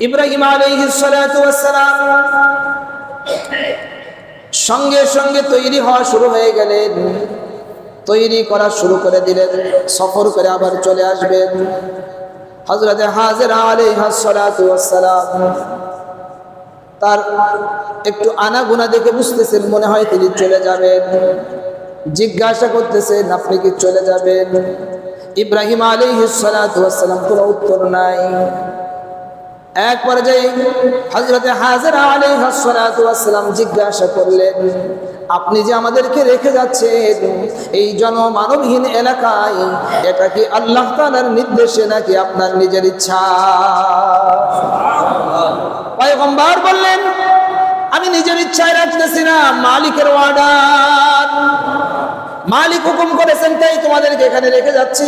ইব্রাহিম আলাইহিসসালাম সঙ্গে সঙ্গে তৈরি হওয়া শুরু হয়ে গেলেন। তৈরি করা শুরু করে দিলেন, সফর করে আবার চলে আসবেন। হজরতে হাজির আলাইহাসসালাম তার একটু আনাগুনা দেখে বুঝতেছেন, মনে হয় তিনি চলে যাবেন। জিজ্ঞাসা করতেছেন, আপনি কি চলে যাবেন? ইব্রাহিম আলাইহিসসালাম কোনো উত্তর নাই। এক পর্যায়ে হজরতে হাজার আলাইহাসসালাম জিজ্ঞাসা করলেন আপনি যে আমাদেরকে রেখে যাচ্ছেন এই জনমানবহীন এলাকায় এটা কি আল্লাহ তাআলার নির্দেশে নাকি আপনার নিজের ইচ্ছা? পয়গম্বর বললেন আমি নিজের ইচ্ছায় রাখতেছি না মালিকের অর্ডার মালিক হুকুম করেছেন তাই তোমাদেরকে এখানে রেখে যাচ্ছি।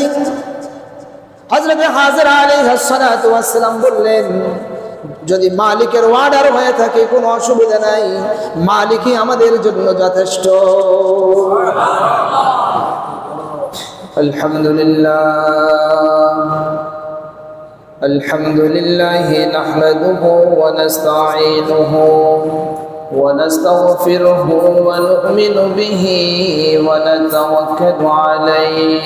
হজরত হাজার আলাইহাসসালাম বললেন যদি মালিকের অর্ডার হয়ে থাকে কোনো অসুবিধা নাই মালিকই আমাদের জন্য যথেষ্ট আলহামদুলিল্লাহ الحمد لله نحمده ونستعينه ونستغفره ونؤمن به ونتوكل عليه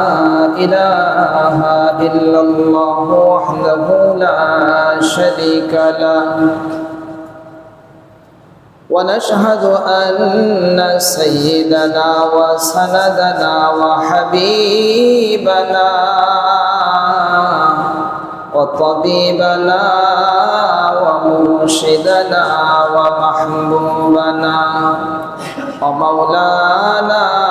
إله إلا الله وحده لا شريك له. ونشهد أن سيدنا وسندنا وحبيبنا وطبيبنا ومرشدنا ومحبوبنا ومولانا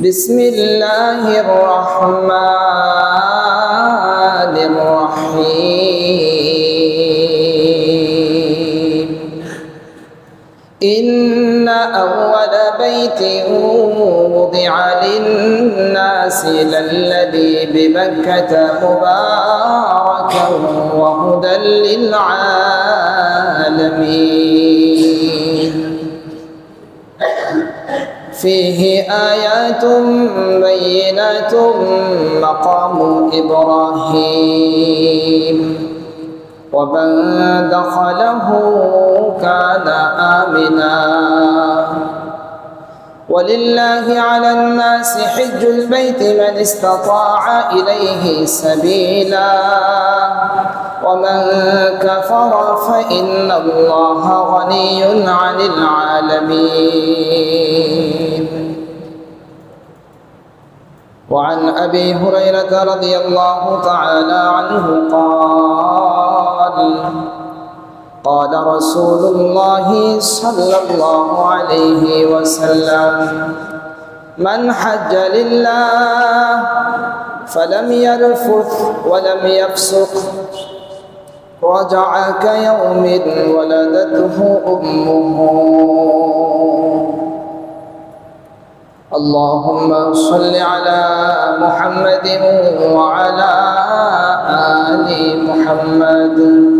بسم الله الرحمن الرحيم. إن أول بيت وضع للناس للذي بمكة مباركا وهدى للعالمين. فيه آيات بينات مقام إبراهيم. ومن دخله كان آمنا. ولله على الناس حج البيت من استطاع إليه سبيلا. ومن كفر فإن الله غني عن العالمين. وعن أبي هريرة رضي الله تعالى عنه قال قال رسول الله صلى الله عليه وسلم من حج لله فلم يرفث ولم يفسق رجع كيوم ولدته أمه. اللهم صل على محمد وعلى آل محمد.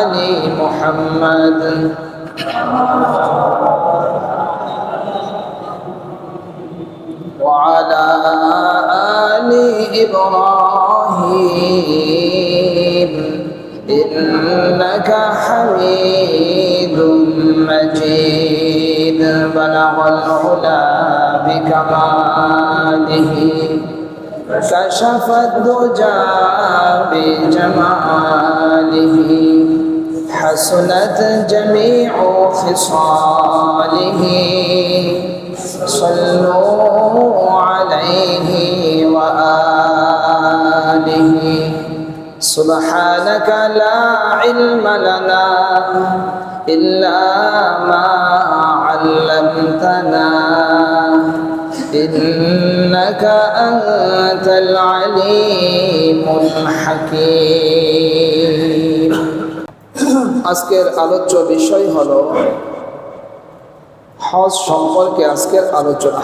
آل محمد. وعلى آل إبراهيم إنك حميد مجيد. بلغ العلا بكماله. كشف الدجى بجماله حسنت جميع خصاله. صلوا عليه وآله. سبحانك لا علم لنا إلا ما علمتنا. إنك أنت العليم الحكيم আজকের আলোচ্য বিষয় হলো হজ সম্পর্কে আজকের আলোচনা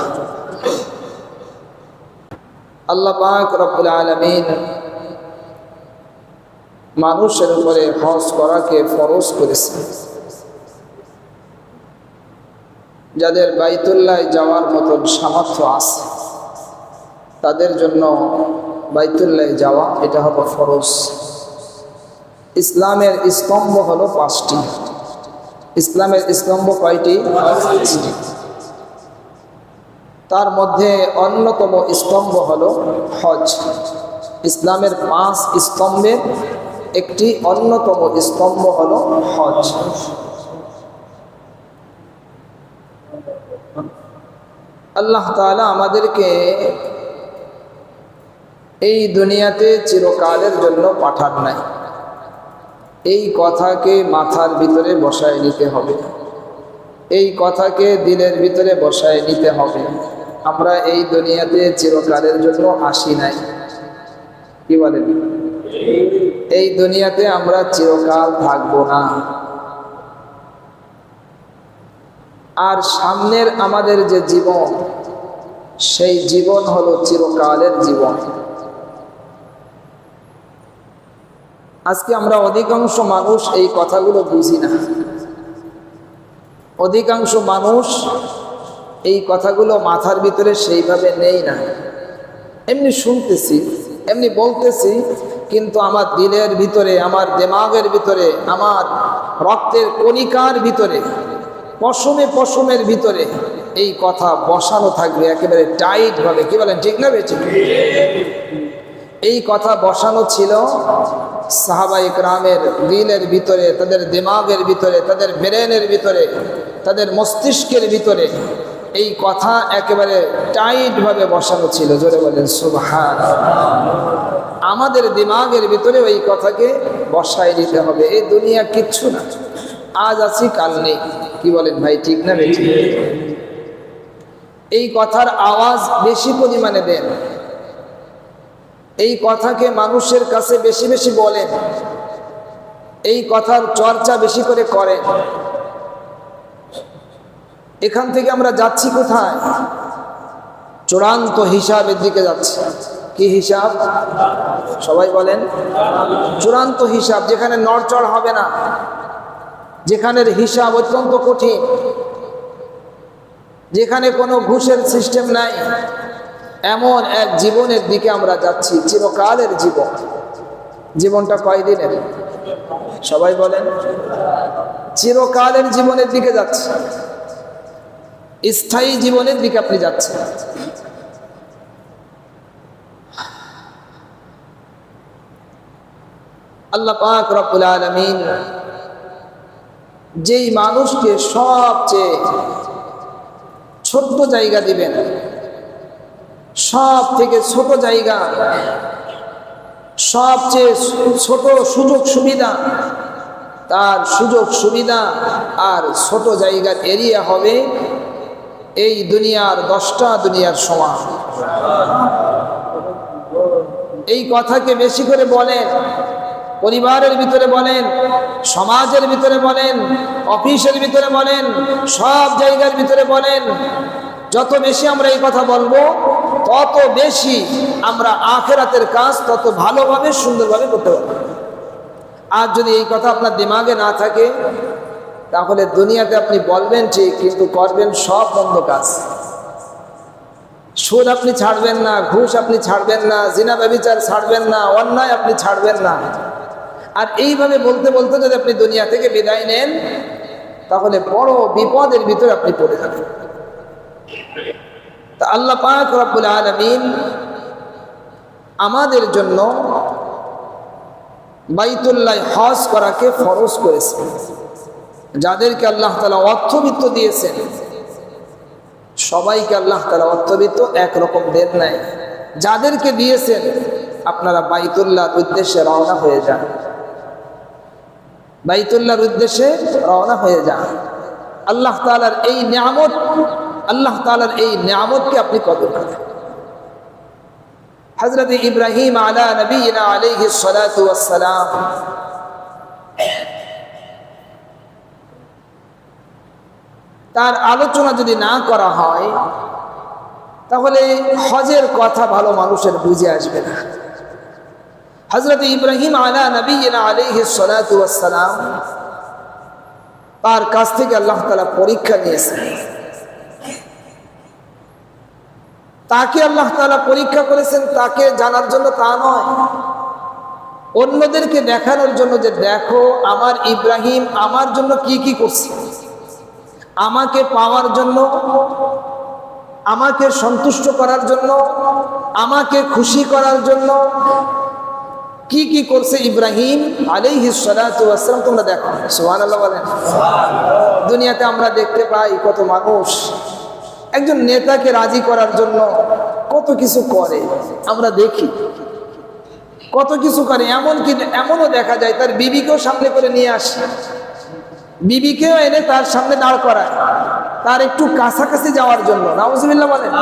আল্লাহ পাক রব্বুল আলামিন মানুষের উপরে হজ করাকে ফরজ করেছে যাদের বাইতুল্লাহ যাওয়ার মতন সামর্থ্য আছে তাদের জন্য বাইতুল্লাহ যাওয়া, এটা হলো ফরজ। ইসলামের স্তম্ভ হলো পাঁচটি। ইসলামের স্তম্ভ কয়টি? তার মধ্যে অন্যতম স্তম্ভ হলো হজ। ইসলামের পাঁচ স্তম্ভের একটি অন্যতম স্তম্ভ হলো হজ। আল্লাহ তাআলা আমাদেরকে এই দুনিয়াতে চিরকালের জন্য পাঠান নাই। এই কথাকে মাথার ভিতরে বসায় নিতে হবে। এই কথাকে দিলের ভিতরে বসায় নিতে হবে। আমরা এই দুনিয়াতে চিরকালের জন্য আসি নাই। কি বলেন এই দুনিয়াতে আমরা চিরকাল থাকব না। আর সামনের আমাদের যে জীবন, সেই জীবন হলো চিরকালের জীবন। আজকে আমরা অধিকাংশ মানুষ এই কথাগুলো বুঝি না। অধিকাংশ মানুষ এই কথাগুলো মাথার ভিতরে সেইভাবে নেই না। এমনি শুনতেছি, এমনি বলতেছি, কিন্তু আমার দিলের ভিতরে, আমার দেমাগের ভিতরে, আমার রক্তের কণিকার ভিতরে, পশমে পশমের ভিতরে এই কথা বসানো থাকবে একেবারে টাইট ভাবে। কি বলেন, ঠিক না বেঁচে এই কথা বসানো ছিল সাহাবা ইকরামের দিলের ভিতরে, তাদের দিমাগের ভিতরে, তাদের ব্রেনের ভিতরে, তাদের মস্তিষ্কের ভিতরে এই কথা একেবারে টাইট ভাবে বসানো ছিল। জোরে বলেন সুবহান আমাদের দিমাগের ভিতরে ওই কথাকে বসাই দিতে হবে। এই দুনিয়া কিচ্ছু না। আজ আছি, কাল নেই। কি বলেন ভাই, ঠিক না বেঠিক? এই কথার আওয়াজ বেশি পরিমাণে দেন। এই কথাকে মানুষের কাছে বেশি বেশি বলেন। এই কথার চর্চা বেশি করে করেন। এখান থেকে আমরা যাচ্ছি কোথায়? চূড়ান্ত হিসাবের দিকে যাচ্ছি। কি হিসাব? সবাই বলেন। চূড়ান্ত হিসাব, যেখানে নড়চড় হবে না। যেখানের হিসাব অত্যন্ত কঠিন। যেখানে কোনো ঘুষের সিস্টেম নাই। এমন এক জীবনের দিকে আমরা যাচ্ছি, চিরকালের জীবন। জীবনটা কয়দিনের? সবাই বলেন, চিরকালের জীবনের দিকে যাচ্ছে। স্থায়ী জীবনের দিকে আপনি যাচ্ছেন। আল্লাহ পাক রব্বুল আলামিন যেই মানুষকে সবচেয়ে ছোট্ট জায়গা দিবেন সব থেকে ছোট জায়গা, সবচেয়ে ছোট সুযোগ সুবিধা, তার সুযোগ সুবিধা আর ছোট জায়গার এরিয়া হবে এই দুনিয়ার দশটা দুনিয়ার সমান। এই কথাকে বেশি করে বলেন, পরিবারের ভিতরে বলেন, সমাজের ভিতরে বলেন, অফিসের ভিতরে বলেন, সব জায়গার ভিতরে বলেন, যত বেশি আমরা এই কথা বলব তত বেশি আমরা আখেরাতের কাজ, তত ভালোভাবে, সুন্দরভাবে করতে পারব। আর যদি এই কথা আপনার দিমাগে না থাকে, তাহলে দুনিয়াতে আপনি বলবেন ঠিক, কিন্তু করবেন সব বন্ধ কাজ। সুদ আপনি ছাড়বেন না, ঘুষ আপনি ছাড়বেন না, জিনা ব্যবিচার ছাড়বেন না, অন্যায় আপনি ছাড়বেন না। আর এইভাবে বলতে বলতে যদি আপনি দুনিয়া থেকে বিদায় নেন, তাহলে বড় বিপদের ভিতরে আপনি পড়ে যাবেন। তা আল্লাহ পাক রব্বুল আলমিন আমাদের জন্য বাইতুল্লাহ হজ করাকে ফরজ করেছে। যাদেরকে আল্লাহ তালা অর্থবিত্ত দিয়েছেন, সবাইকে আল্লাহ তালা অর্থবিত্ত একরকম দেন নাই। যাদেরকে দিয়েছেন, আপনারা বাইতুল্লাহর উদ্দেশ্যে রওনা হয়ে যান। বাইতুল্লাহর উদ্দেশ্যে রওনা হয়ে যান। আল্লাহ তালার এই নিয়ামত আল্লাহ তালার এই নিয়ামতকে আপনি কদর করেন হজরত ইব্রাহিম আলা নবীনা সালাতু তার আলোচনা যদি না করা হয়, তাহলে হজের কথা ভালো মানুষের বুঝে আসবে না। হজরত ইব্রাহিম আলা নবীনা সালাতু ওয়াসসালাম তার কাছ থেকে আল্লাহ তাআলা পরীক্ষা নিয়েছেন। তাকে আল্লাহ তাআলা পরীক্ষা করেছেন, তাকে জানার জন্য তা নয়। অন্যদেরকে দেখানোর জন্য যে, দেখো, আমার ইব্রাহিম আমার জন্য কি কি করছে? আমাকে পাওয়ার জন্য, আমাকে সন্তুষ্ট করার জন্য, আমাকে খুশি করার জন্য কি কি করছে ইব্রাহিম? আলাইহি সালাম তোমরা দেখো। সোহান আল্লাহ বলেন। দুনিয়াতে আমরা দেখতে পাই কত মানুষ একজন নেতাকে রাজি করার জন্য কত কিছু করে। আমরা দেখি। কত কিছু করে, এমন কি, এমনও দেখা যায়, তার বিবিকেও সামনে করে নিয়ে আসে। বিবিকেও এনে তার সামনে দাঁড় করায়। তার একটু কাছাকাছি যাওয়ার জন্য, নাউজুবিল্লাহ বলেন।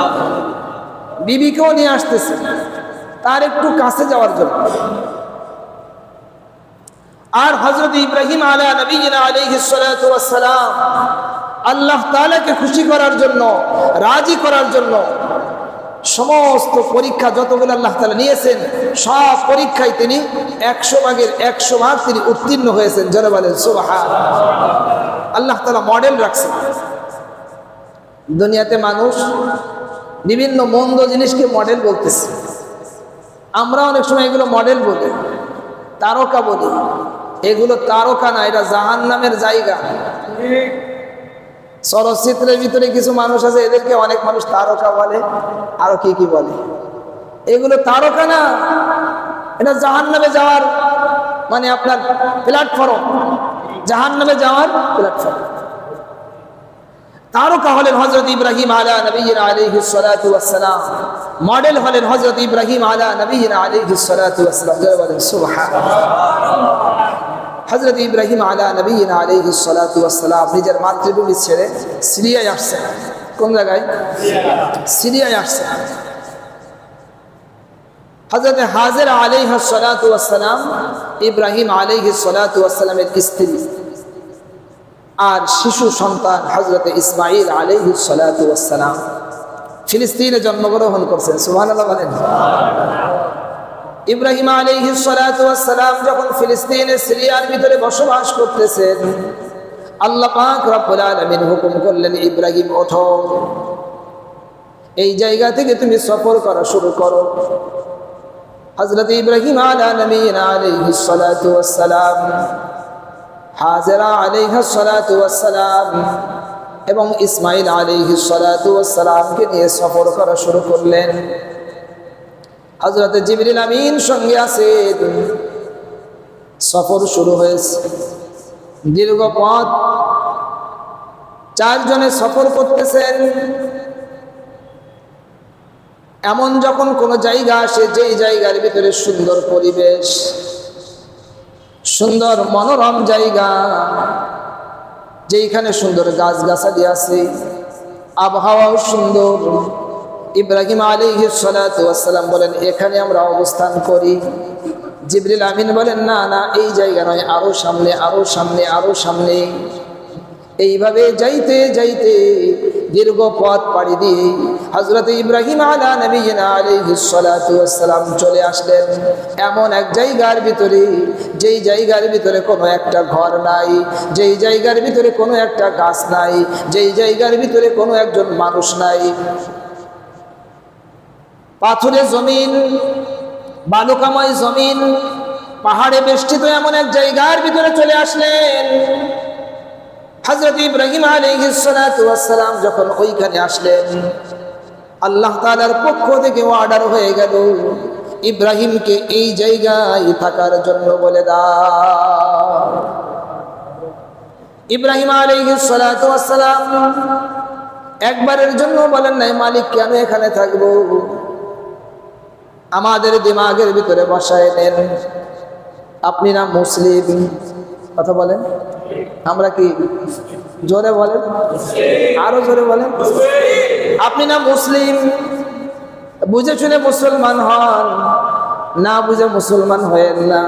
বিবিকেও নিয়ে আসতেছে। তার একটু কাছে যাওয়ার জন্য। আর হজরত ইব্রাহিম আলা নবীনা আলাইহিস সালাম আল্লাহ তাআলাকে খুশি করার জন্য, রাজি করার জন্য সমস্ত পরীক্ষা যতগুলো আল্লাহ তালা নিয়েছেন, সব পরীক্ষায় তিনি একশো ভাগের একশো ভাগ তিনি উত্তীর্ণ হয়েছেন। জনে বলেন সুবাহা আল্লাহ তালা মডেল রাখছেন। দুনিয়াতে মানুষ বিভিন্ন মন্দ জিনিসকে মডেল বলতেছে। আমরা অনেক সময় এগুলো মডেল বলি, তারকা বলি। এগুলো তারকা না, এটা জাহান নামের জায়গা। চলচ্চিত্রের ভিতরে কিছু মানুষ আছে, এদেরকে অনেক মানুষ তারকা বলে। আরও কি কি বলে? এগুলো তারকা না। এটা জাহান নামে যাওয়ার মানে আপনার প্ল্যাটফর্ম জাহান নামে যাওয়ার প্ল্যাটফর্ম তারকা হলেন হজরত ইব্রাহিম আলা নবীন ওয়াসসালাম। মডেল হলেন হজরত ইব্রাহিম আলা নবীন আলাইহি হজরত ইব্রাহিম আলা নবীন আলাইহি সালাতু ওয়াসসালাম নিজের মাতৃভূমি ছেড়ে সিরিয়ায় আসছেন কোন জায়গায়? সিরিয়ায় আসছেন হজরত হাজর আলাইহ সালাতু ইব্রাহিম আলাইহি সালাতু ওয়াসসালামের স্ত্রী আর শিশু সন্তান হজরত ইসমাইল আলাইহি সালাতু ওয়াসসালাম। ফিলিস্তিনে জন্মগ্রহণ করছেন, সুবহানাল্লাহ বলেন। ইব্রাহিম সালাতু ওয়াসসালাম যখন ফিলিস্তিনে সিরিয়ার ভিতরে বসবাস করতেছেন, আল্লাহ পাক রব্বুল আলামিন হুকুম করলেন, ইব্রাহিম, ওঠো। এই জায়গা থেকে তুমি সফর করা শুরু করো। হযরত ইব্রাহিম আলা নবীন আলাইহি সালাতু হাজরা ওয়াসসালাম এবং ইসমাইল ওয়াসসালামকে নিয়ে সফর করা শুরু করলেন। হজরত জিবরিল আমিন সঙ্গে আছেন সফর শুরু হয়েছে। দীর্ঘ পথ। চারজনে সফর করতেছেন। এমন যখন কোনো জায়গা আসে, যেই জায়গার ভিতরে সুন্দর পরিবেশ, সুন্দর মনোরম জায়গা, যেইখানে সুন্দর গাছগাছালি আছে, আবহাওয়াও সুন্দর। ইব্রাহিম আলী সালাম বলেন, এখানে আমরা অবস্থান করি। জিবরিল আমিন বলেন, না না, এই জায়গা নয়, আরও সামনে আরও সামনে আরও সামনে। এইভাবে যাইতে যাইতে দীর্ঘ পথ পাড়ি দিয়ে হযরত ইব্রাহিম আলা নবিয়িনা আলাইহিস সালাতু ওয়াসসালাম চলে আসলেন। এমন এক জায়গার ভিতরে, যেই জায়গার ভিতরে কোনো একটা ঘর নাই, যেই জায়গার ভিতরে কোনো একটা গাছ নাই, যেই জায়গার ভিতরে কোনো একজন মানুষ নাই। পাথুরে জমিন, বালুকাময় জমিন, পাহাড়ে বেষ্টিত এমন এক জায়গার ভিতরে চলে আসলেন। হজরত ইব্রাহিম আলাইহিসসালাম যখন ওইখানে আসলেন, আল্লাহ তাআলার পক্ষ থেকে অর্ডার হয়ে গেল, ইব্রাহিমকে এই জায়গায় থাকার জন্য বলে দাও। ইব্রাহিম আলাইহিসসালাম একবারের জন্য বলেন নাই, মালিক কেন এখানে থাকব? আমাদের দিমাগের ভিতরে বসায় নেন আপনি না মুসলিম? কথা বলেন। আমরা কি জোরে বলেন? আরও জোরে বলেন। আপনি না মুসলিম? বুঝে শুনে মুসলমান হন। না বুঝে মুসলমান হয়েন না।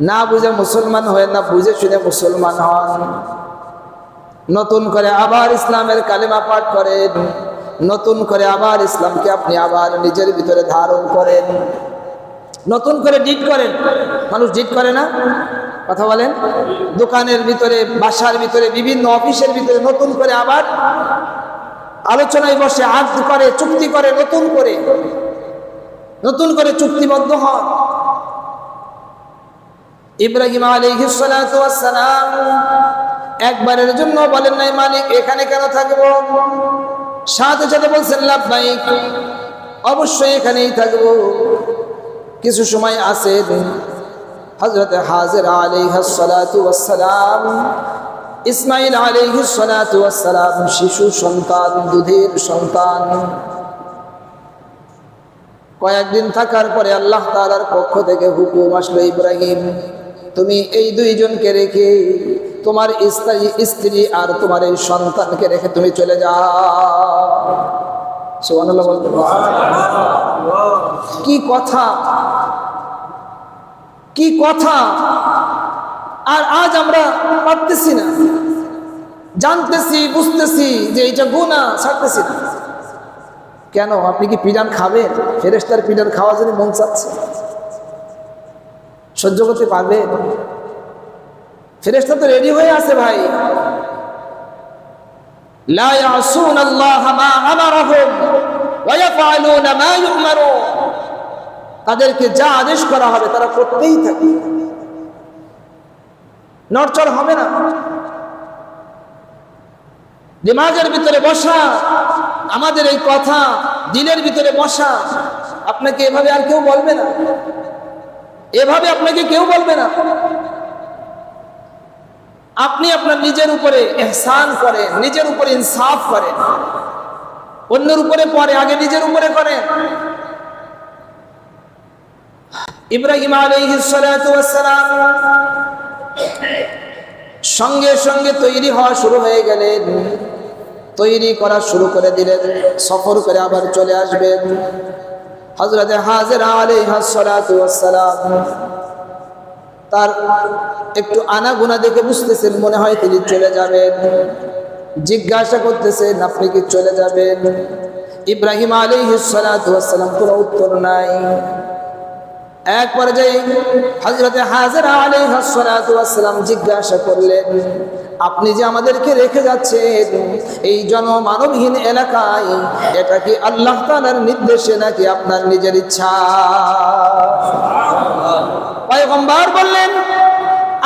না বুঝে মুসলমান হয়েন না, বুঝে শুনে মুসলমান হন। নতুন করে আবার ইসলামের কালেমা পাঠ করেন। নতুন করে আবার ইসলামকে আপনি আবার নিজের ভিতরে ধারণ করেন। নতুন করে ডিট করেন। মানুষ ডিট করে না? কথা বলেন। দোকানের ভিতরে, বাসার ভিতরে, বিভিন্ন অফিসের ভিতরে নতুন করে আবার আলোচনায় বসে আজ করে, চুক্তি করে, নতুন করে। নতুন করে চুক্তিবদ্ধ হন। ইব্রাহিম আলাইহিসসালাম একবারের জন্য বলেন নাই মালিক এখানে কেন থাকব? সাথে সাথে বলছেন লাভবাইক অবশ্যই এখানেই থাকব। কিছু সময় আছে হজরত হাজির আলাইহাসালাম ইসমাইল আলাইহিসালাম শিশু সন্তান, দুধের সন্তান। কয়েকদিন থাকার পরে আল্লাহ তালার পক্ষ থেকে হুকুম আসলো, ইব্রাহিম, তুমি এই দুইজনকে রেখে তোমার স্ত্রী স্ত্রী আর তোমার এই সন্তানকে রেখে তুমি চলে যাও। কি কথা? কি কথা? আর আজ আমরা পারতেছি না। জানতেছি, বুঝতেছি যে এইটা গুণা ছাড়তেছি না। কেন? আপনি কি পিডান খাবেন? ফেরেস্তার পিডান খাওয়ার জন্য মন চাচ্ছে? সহ্য করতে পারবে ফেরেস্তা তো রেডি হয়ে আছে ভাই। লা ইয়াসুন আল্লাহ মা আমারহুম ওয়া ইয়াফআলুনা মা ইউমারুন। তাদেরকে যা আদেশ করা হবে তারা করতেই থাকে নড়চড় হবে না। দিমাগের ভিতরে বসা, আমাদের এই কথা দিলের ভিতরে বসা, আপনাকে এভাবে আর কেউ বলবে না। এভাবে আপনাকে কেউ বলবে না। আপনি আপনার নিজের উপরে এহসান করেন, নিজের উপরে ইনসাফ করেন। অন্যের উপরে পরে আগে নিজের উপরে করেন। ইব্রাহিম আলাইহিসসালাম সঙ্গে সঙ্গে তৈরি হওয়া শুরু হয়ে গেলেন। তৈরি করা শুরু করে দিলেন, সফর করে আবার চলে আসবেন। হজরতে হাজির আলাইহাসসালাম তার একটু আনাগুনা দেখে বুঝতেছেন, মনে হয় তিনি চলে যাবেন। জিজ্ঞাসা করতেছেন, আপনি কি চলে যাবেন? ইব্রাহিম আলাইহিসসালাম কোনো উত্তর নাই। এক পর্যায়ে হজরতে হাজির আলাইহাসসালাম জিজ্ঞাসা করলেন, আপনি যে আমাদেরকে রেখে যাচ্ছেন এই জনমানবহীন এলাকায়, এটা কি আল্লাহ তাআলার নির্দেশে নাকি আপনার নিজের ইচ্ছা? বললেন,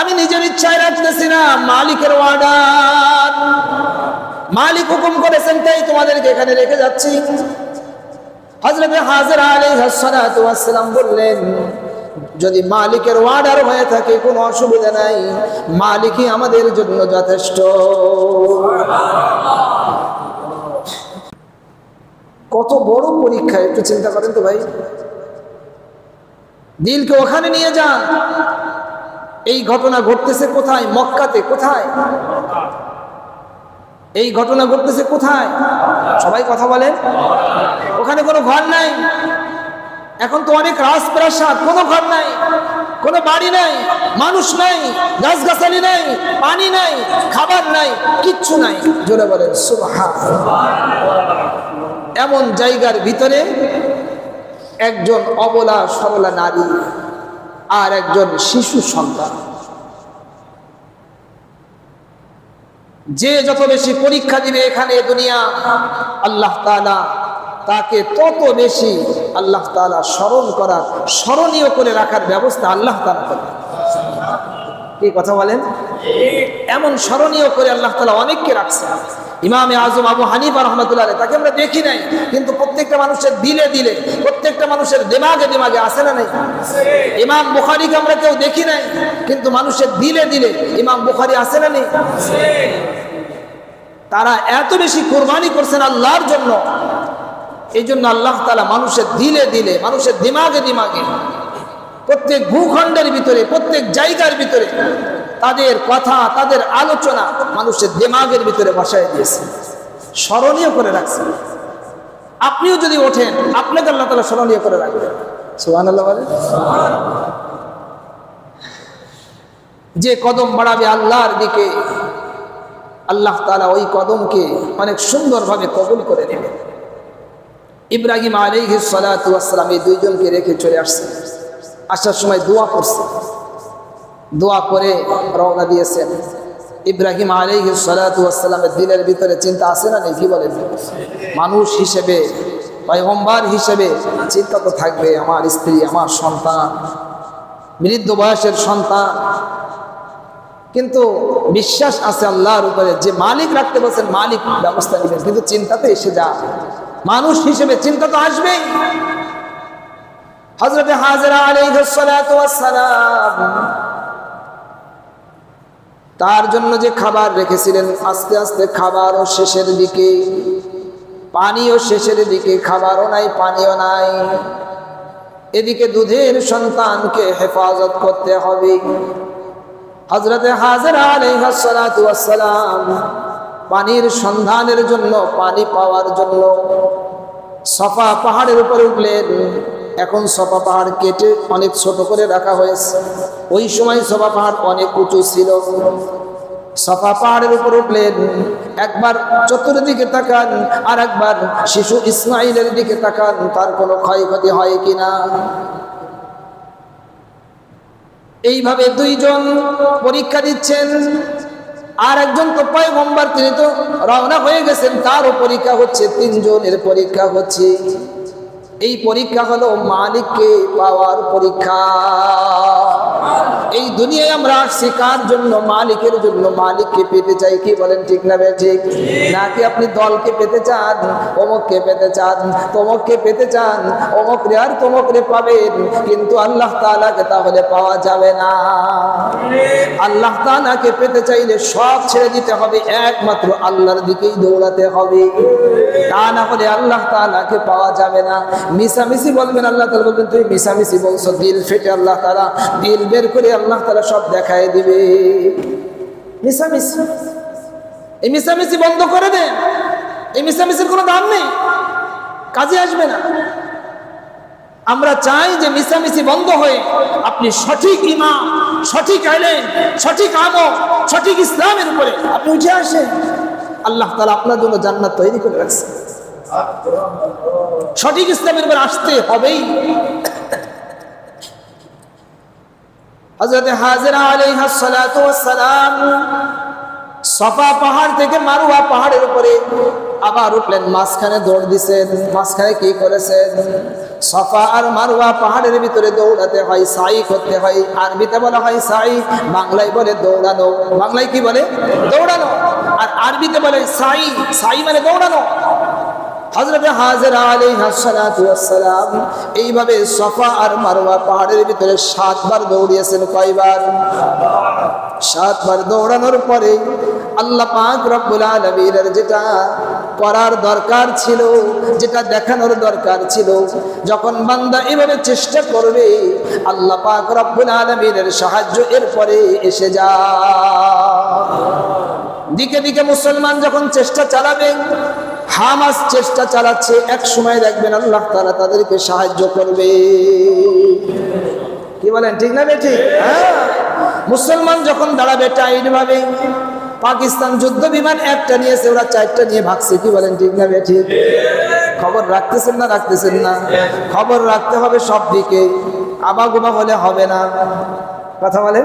আমি নিজের ইচ্ছায় রাখতেছি না, মালিকের অর্ডার মালিক হুকুম করেছেন, তাই তোমাদেরকে এখানে রেখে যাচ্ছি। হজরত হাজির আলাইহাসসালাম বললেন, যদি মালিকের অর্ডার হয়ে থাকে, কোনো অসুবিধা নাই। মালিকই আমাদের জন্য যথেষ্ট। কত বড় পরীক্ষা, একটু চিন্তা করেন তো ভাই। দিলকে ওখানে নিয়ে যান। এই ঘটনা ঘটতেছে কোথায়? মক্কাতে, কোথায়? এই ঘটনা ঘটতেছে কোথায়? সবাই কথা বলেন। ওখানে কোনো ঘর নাই। এখন তো অনেক রাজপ্রাসাদ, কোনো ঘর নাই। কোনো বাড়ি নাই, মানুষ নাই, গাছগাছালি নাই, পানি নাই, খাবার নাই, কিচ্ছু নাই। জোরে বলেন এমন জায়গার ভিতরে একজন অবলা সরলা নারী আর একজন শিশু সন্তান। যে যত বেশি পরীক্ষা দিবে এখানে দুনিয়া, আল্লাহ তালা তাকে তত বেশি আল্লাহ তাআলা স্মরণ করার, স্মরণীয় করে রাখার ব্যবস্থা আল্লাহ তালা করে কি কথা বলেন? এমন স্মরণীয় করে আল্লাহ তালা অনেককে রাখছে ইমামে আজম আবু হানিফা রহমতুল্লাহ তাকে আমরা দেখি নাই, কিন্তু প্রত্যেকটা মানুষের দিলে দিলে, প্রত্যেকটা মানুষের দিমাগে দিমাগে আসে না নাই? ইমাম বুখারিকে আমরা কেউ দেখি নাই, কিন্তু মানুষের দিলে দিলে ইমাম বুখারি আসে না নেই? তারা এত বেশি কোরবানি করছেন আল্লাহর জন্য। এই জন্য আল্লাহ তালা মানুষের দিলে দিলে, মানুষের দিমাগে দিমাগে, প্রত্যেক ভূখণ্ডের ভিতরে, প্রত্যেক জায়গার ভিতরে তাদের কথা, তাদের আলোচনা মানুষের দিমাগের ভিতরে বসায় দিয়েছে। স্মরণীয় করে রাখছে। আপনিও যদি ওঠেন, আপনাকে আল্লাহ তালা স্মরণীয় করে রাখবেন সুহান আল্লাহ যে কদম বাড়াবে আল্লাহর দিকে আল্লাহ তালা ওই কদমকে অনেক সুন্দরভাবে কবুল করে নেবেন ইব্রাহিম আলাইহি সালাম এই দুইজনকে রেখে চলে আসছে আসার সময় দোয়া করছে দোয়া করে রওনা দিয়েছেন। ইব্রাহিম আলাইহি সালামের দিলের ভিতরে চিন্তা আছে না নেই? কি বলেন? মানুষ হিসেবে, পয়গম্বার হিসেবে চিন্তা তো থাকবে, আমার স্ত্রী, আমার সন্তান, বৃদ্ধ বয়সের সন্তান কিন্তু বিশ্বাস আছে আল্লাহর উপরে। যে মালিক রাখতে বলছেন, মালিক ব্যবস্থা নেবেন কিন্তু চিন্তা তো এসে যা। মানুষ হিসেবে চিন্তা তো আসবেই। হজরত তার জন্য যে খাবার রেখেছিলেন, আস্তে আস্তে খাবারও শেষের দিকে, পানিও শেষের দিকে, খাবারও নাই, পানিও নাই। এদিকে দুধের সন্তানকে হেফাজত করতে হবে। হজরতে হাজরা আলাইহাসালাম পানির সন্ধানের জন্য, পানি পাওয়ার জন্য সফা পাহাড়ের উপরে উঠলেন। এখন সফা পাহাড় কেটে অনেক ছোট করে রাখা হয়েছে। ওই সময় সফা পাহাড় অনেক উঁচু ছিল। সফা পাহাড়ের উপর উঠলেন। একবার চতুর্দিকে তাকান আর একবার শিশু ইসমাইলের দিকে তাকান, তার কোনো ক্ষয়ক্ষতি হয় কিনা? এইভাবে দুইজন পরীক্ষা দিচ্ছেন, আর একজন তো পয়গম্বর, তিনি তো রওনা হয়ে গেছেন, তারও পরীক্ষা হচ্ছে, তিনজনের পরীক্ষা হচ্ছে। এই পরীক্ষা হলো মালিককে পাওয়ার পরীক্ষা। এই দুনিয়ায় আমরা আসছি কার জন্য? মালিকের জন্য। মালিককে পেতে চাই কি বলেন ঠিক না বে ঠিক? নাকি আপনি দলকে পেতে চান? অমুককে পেতে চান, তমককে পেতে চান অমুক রে আর তমক রে পাবেন। কিন্তু আল্লাহ তাআলাকে তাহলে পাওয়া যাবে না। আল্লাহ তাআলাকে পেতে চাইলে সব ছেড়ে দিতে হবে, একমাত্র আল্লাহর দিকেই দৌড়াতে হবে। তা না হলে আল্লাহ তাআলাকে পাওয়া যাবে না। মিশামিশি বলবেন, আল্লাহ তাআলা বলবেন, তুই মিশামিশি বলছো, দিল ফেটে আল্লাহ তাআলা, দিল বের করে আল্লাহ তাআলা সব দেখায় দিবে। মিশামিশি এই মিশামিশি বন্ধ করে দেন। এই মিশামিশির কোনো দাম নেই। কাজে আসবে না। আমরা চাই যে মিশামিশি বন্ধ হয়ে আপনি সঠিক ইমাম, সঠিক আইলেন সঠিক আমল, সঠিক ইসলামের উপরে আপনি উঠে আসেন। আল্লাহ তালা আপনার জন্য জান্নাত তৈরি করে রাখছে সঠিক ইসলামের উপর আসতে হবেই। হজরত সফা পাহাড় থেকে মারুয়া পাহাড়ের উপরে আবার উঠলেন, মাঝখানে দৌড় দিছেন, মাঝখানে কি করেছেন? সফা আর মারুয়া পাহাড়ের ভিতরে দৌড়াতে হয়, সাই করতে হয়, আরবিতে বলা হয় সাই, বাংলায় বলে দৌড়ানো। বাংলায় কি বলে? দৌড়ানো। আর আরবিতে বলে সাই সাই মানে দৌড়ানো। হজরতে হাজরা আলাইহাসালাম এইভাবে সফা আর মারওয়া পাহাড়ের ভিতরে সাতবার দৌড়িয়েছেন কয়বার? সাতবার দৌড়ানোর পরে আল্লাহ পাক রব্বুল আলামিনের যেটা করার দরকার ছিল, যেটা দেখানোর দরকার ছিল, যখন বান্দা এভাবে চেষ্টা করবে, আল্লাহ পাক রব্বুল আলামিনের সাহায্য এরপরে এসে যা দিকে দিকে মুসলমান যখন চেষ্টা চালাবে হামাস চেষ্টা চালাচ্ছে, এক সময় দেখবেন আল্লাহ তারা তাদেরকে সাহায্য করবে। কি বলেন, ঠিক না বেঠি? হ্যাঁ? মুসলমান যখন দাঁড়াবে টাইট ভাবে পাকিস্তান যুদ্ধ বিমান একটা নিয়েছে, ওরা চারটা নিয়ে ভাগছে, কি বলেন, ঠিক না বেঠি? খবর রাখতেছেন না রাখতেছেন না? খবর রাখতে হবে সব দিকে আবাগুবা হলে হবে না। কথা বলেন?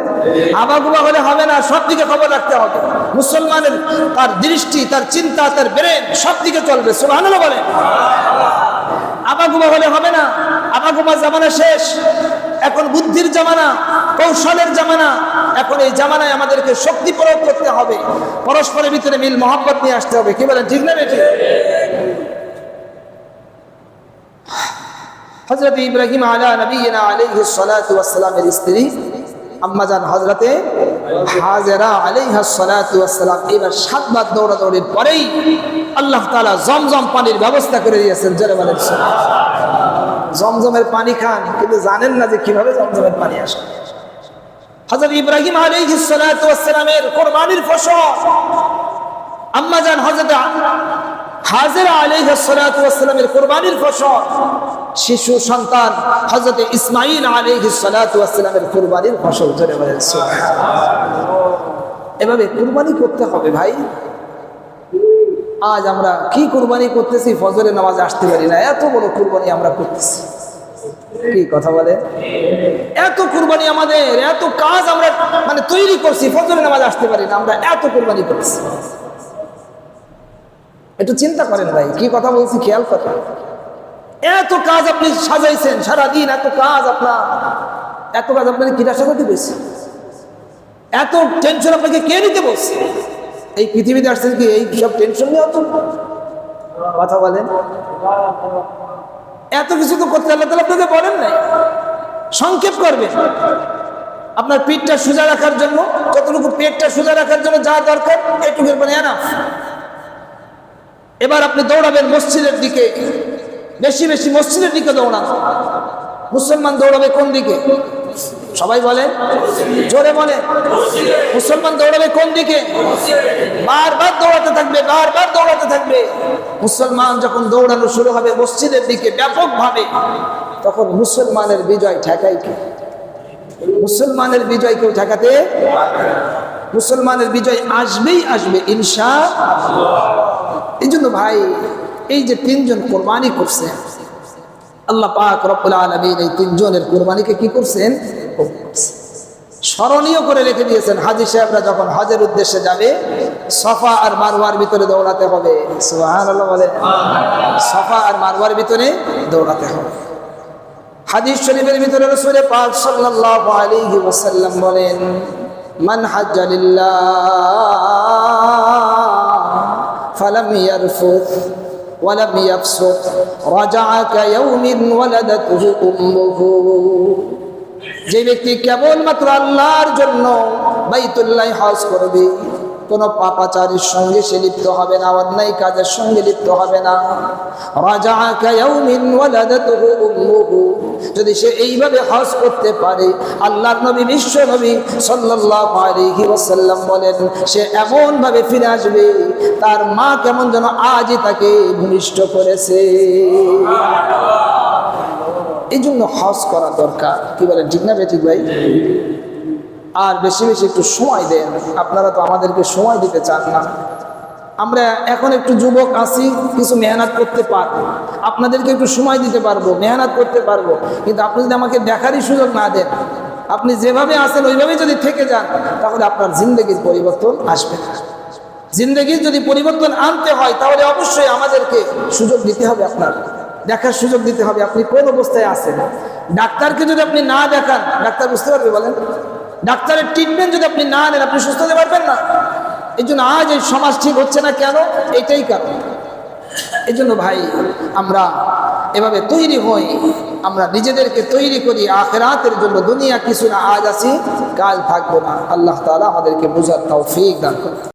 আবাগুবা হলে হবে না সব দিকে খবর রাখতে হবে। মুসলমানের তার দৃষ্টি, তার চিন্তা, তার ব্রেন সব দিকে চলবে, সুবহানাল্লাহ বলেন। আবাগুবা হলে হবে না আবাগুবা জামানা শেষ। এখন বুদ্ধির জামানা, কৌশলের জামানা, এখন এই জামানায় আমাদেরকে শক্তি প্রয়োগ করতে হবে। পরস্পরের ভিতরে মিল, মহব্বত নিয়ে আসতে হবে। কি বলেন, ঠিক না বেঠিক? হজরত ইব্রাহিম আলা নবীনা আলাইহি সালাতু ওয়াসসালামের স্ত্রী আম্মাজান হজরতে হাজেরা ওয়াসসালাম এবার সাতবার দৌড়াদৌড়ির পরেই আল্লাহ তাআলা জমজম পানির ব্যবস্থা করে দিয়েছেন, জোরে জমজমের পানি খান, কিন্তু জানেন না যে কীভাবে জমজমের পানি আসে। হযরত ইব্রাহিম ওয়াসসালামের কুরবানির আম্মাজান হযরত হাজেরা ওয়াসসালামের কুরবানির ফসল শিশু সন্তান হযরত ইসমাঈল আলাইহিস সালাতু ওয়াসসালামের কুরবানির ফসল ধরে বলেন এভাবে কুরবানি করতে হবে ভাই। আজ আমরা কি কুরবানি করতেছি? ফজরের নামাজ আসতে পারি না। এত বড় কুরবানি আমরা করতেছি। কি কথা বলে এত কুরবানি আমাদের, এত কাজ আমরা মানে তৈরি করছি, ফজরের নামাজ আসতে পারি না। আমরা এত কুরবানি করছি একটু চিন্তা করেন ভাই, কি কথা বলছি? খেয়াল করেন। এত কাজ আপনি সাজাইছেন, সারাদিন এত কাজ আপনার। এত কাজ আপনাকে কিরা সাজাতে বেশি এত টেনশন আপনাকে কে নিতে বলছে? এই পৃথিবীতে আসছেন কি, এই সব টেনশন নিয়ে অত কথা বলেন? এত কিছু তো করতে আল্লাহ তালা আপনাকে বলেন নাই। সংক্ষেপ করবেন। আপনার পিঠটা সোজা রাখার জন্য কতটুকু পেটটা সোজা রাখার জন্য যা দরকার, এটুকুর মানে এনাফ এবার আপনি দৌড়াবেন মসজিদের দিকে। বেশি বেশি মসজিদের দিকে দৌড়ান। মুসলমান দৌড়াবে কোন দিকে? সবাই বলে, জোরে বলে, মুসলমান দৌড়াবে কোন দিকে? বারবার দৌড়াতে থাকবে, বারবার দৌড়াতে থাকবে। মুসলমান যখন দৌড়ানো শুরু হবে মসজিদের দিকে ব্যাপকভাবে, তখন মুসলমানের বিজয় ঠেকাই কে? মুসলমানের বিজয় কেউ ঠেকাতে মুসলমানের বিজয় আসবেই আসবে, ইনশা এই জন্য ভাই এই যে তিনজন কোরবানি করছেন, আল্লাহ পাক রব্বুল আলমিন এই তিনজনের কোরবানিকে কি করছেন? স্মরণীয় করে রেখে দিয়েছেন হাজি সাহেবরা যখন হজের উদ্দেশ্যে যাবে, সফা আর মারওয়ার ভিতরে দৌড়াতে হবে। সফা আর মারওয়ার ভিতরে দৌড়াতে হবে। হাদিস শরীফের ভিতরে রসুল পাক সাল্লাল্লাহু আলাইহি ওয়াসাল্লাম বলেন, মান হাজ্জালিল্লাহ ফালাম ইয়ারফুথ। ولم يفسق رجع كيوم ولدته امه যে ব্যক্তি কেবলমাত্র আল্লাহর জন্য বাইতুল্লাহ হজ করবে কোনো পাপাচারীর সঙ্গে সে লিপ্ত হবে না অন্যায় কাজের সঙ্গে লিপ্ত হবে না। রাজা যদি সে এইভাবে হজ করতে পারে আল্লাহর নবী বিশ্ব নবী সাল্লাল্লাহু আলাইহি বলেন সে এমন ভাবে ফিরে আসবে তার মা কেমন যেন আজই তাকে ভূমিষ্ঠ করেছে। এই জন্য হজ করা দরকার। কি বলেন ঠিক না বেঠিক ভাই? আর বেশি বেশি একটু সময় দেন। আপনারা তো আমাদেরকে সময় দিতে চান না। আমরা এখন একটু যুবক আছি, কিছু মেহনত করতে পারব। আপনাদেরকে একটু সময় দিতে পারব, মেহনত করতে পারব। কিন্তু আপনি যদি আমাকে দেখারই সুযোগ না দেন, আপনি যেভাবে আসেন ওইভাবেই যদি থেকে যান, তাহলে আপনার জিন্দগির পরিবর্তন আসবে না। জিন্দগির যদি পরিবর্তন আনতে হয়, তাহলে অবশ্যই আমাদেরকে সুযোগ দিতে হবে আপনার। দেখার সুযোগ দিতে হবে। আপনি কোন অবস্থায় আছেন? ডাক্তারকে যদি আপনি না দেখান, ডাক্তার বুঝতে পারবে বলেন? ডাক্তারের ট্রিটমেন্ট যদি আপনি না নেন, আপনি সুস্থ হতে পারবেন না। এই জন্য আজ এই সমাজ ঠিক হচ্ছে না কেন? এটাই কারণ। এই জন্য ভাই, আমরা এভাবে তৈরি হই, আমরা নিজেদেরকে তৈরি করি, আখেরাতের জন্য দুনিয়া কিছু না, আজ আছি, কাল থাকব না। আল্লাহ তালা আমাদেরকে বোঝার তাও ফিক দান করে